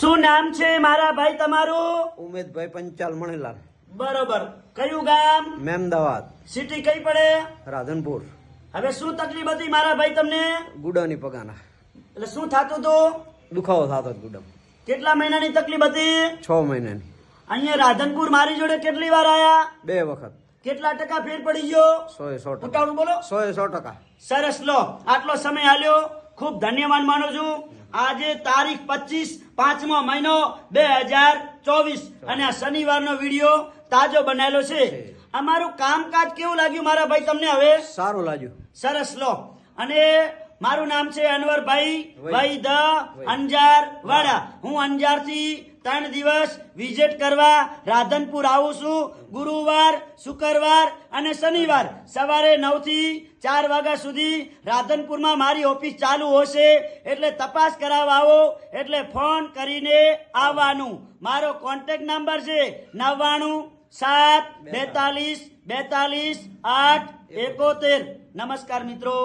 શું નામ છે મારા ભાઈ તમારું? ઉમેદભાઈ પંચાલ મણીલાલ. બરોબર. કયું ગામ? મહેમદાવાદ સિટી કઈ પડે? રાધનપુર. હવે શું તકલીફ હતી મારા ભાઈ તમને? ગુડાની પગાના. એટલે શું થતું હતું? દુખાવો થતો ગુડમ. કેટલા મહિનાની તકલીફ હતી? છ મહિનાની. અહીંયા રાધનપુર મારી જોડે કેટલી વાર આયા? બે વખત. કેટલા ટકા ફેર પડી ગયો? સો સો ટકા. બોલો. સો સો ટકા. સરસ લો. આટલો સમય હાલ્યો ખૂબ ધન્યવાદ માનું છું. આજે તારીખ પચીસ પાંચમો મહિનો બે હજાર ચોવીસ. અને આ શનિવારનો વીડિયો તાજો બનાવેલો છે. અમારું કામકાજ કેવું લાગ્યું મારા ભાઈ તમને હવે? સારું લાગ્યું. સરસ લો. અને મારું નામ છે અનવરભાઈ ભાઈ ધ અંજાર વાડા હું અંજારથી ત્રણ દિવસ વિઝિટ કરવા રાધનપુર આવું છું. ગુરુવાર શુક્રવાર અને શનિવાર સવારે નવથી ચાર વાગ્યા સુધી રાધનપુરમાં મારી ઓફિસ ચાલુ હશે. એટલે તપાસ કરાવવા આવો. એટલે ફોન કરીને આવવાનું. મારો કોન્ટેક્ટ નંબર છે નવ્વાણું સાત બેતાલીસ. બેતાલીસ આઠ એકોતેર. નમસ્કાર મિત્રો.